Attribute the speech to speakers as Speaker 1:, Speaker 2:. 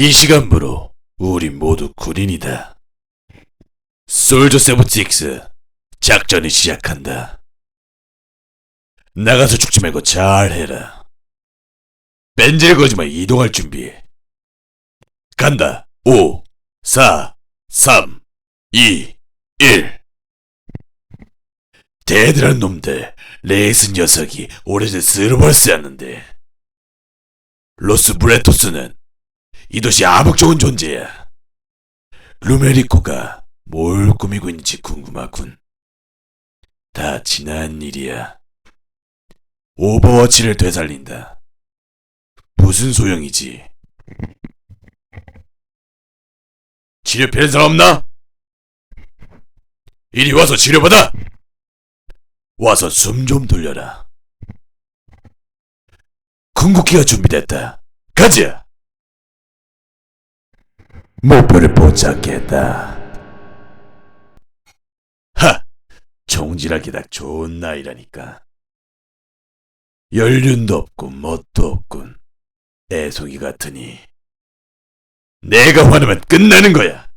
Speaker 1: 이 시간부로 우리 모두 군인이다. 솔저 세븐식스 작전을 시작한다. 나가서 죽지 말고 잘 해라. 벤젤 거지마 이동할 준비해. 간다. 5, 4, 3, 2, 1. 대들한 놈들, 레이스 녀석이 오래전 스르버스였는데. 로스 브레토스는 이 도시 암흑 좋은 존재야. 루메리코가 뭘 꾸미고 있는지 궁금하군. 다 지난 일이야. 오버워치를 되살린다. 무슨 소용이지? 치료 필요한 사람 없나? 이리 와서 치료받아! 와서 숨 좀 돌려라. 궁극기가 준비됐다. 가자! 목표를 포착했다. 하! 딱 좋은 나이라니까. 연륜도 없고 멋도 없군. 애송이 같으니. 내가 화나면 끝나는 거야.